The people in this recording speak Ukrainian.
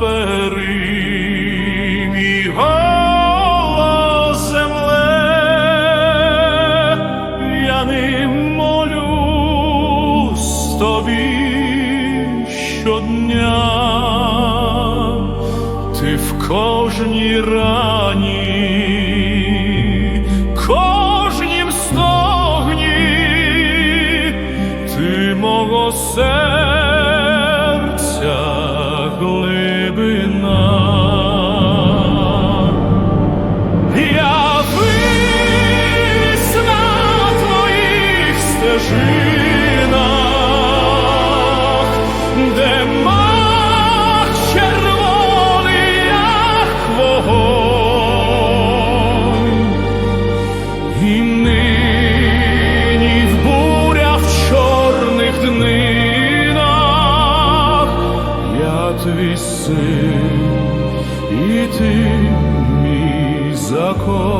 забери мій голос земле, я ним молюсь тобі щодня, ти в кожній рані, кожнім стогні, ти мого серця стежинах, де мах червоний, як. І нині в бурях чорних днинах я твій син, і ти мій закон.